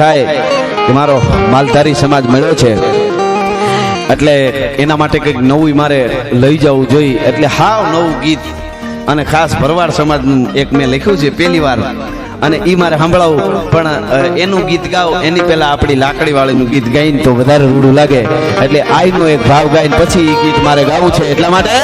થાય કે મારો માલધારી સમાજ મળ્યો છે. એટલે એના માટે કંઈક નવું મારે લઈ જવું જોઈએ. એટલે હાવ નવું ગીત અને ખાસ ભરવાડ સમાજનું એક મેં લખ્યું છે પહેલી વાર. અને એ મારે સંભળાવું. પણ એનું ગીત ગાવ એની પહેલાં આપણી લાકડી વાળીનું ગીત ગાઈને તો વધારે રૂડું લાગે. એટલે આઈનો એક ભાવ ગાઈને પછી એ ગીત મારે ગાવું છે એટલા માટે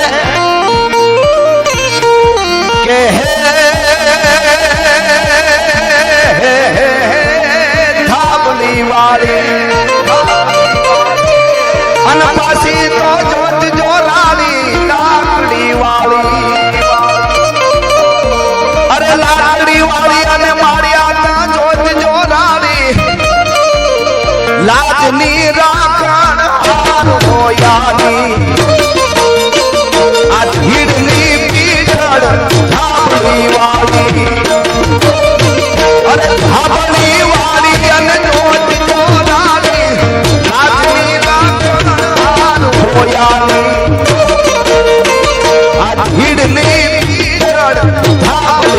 લાજની રાખણ હાર હોયાની આ ભીડની પીછળ થાબલી ها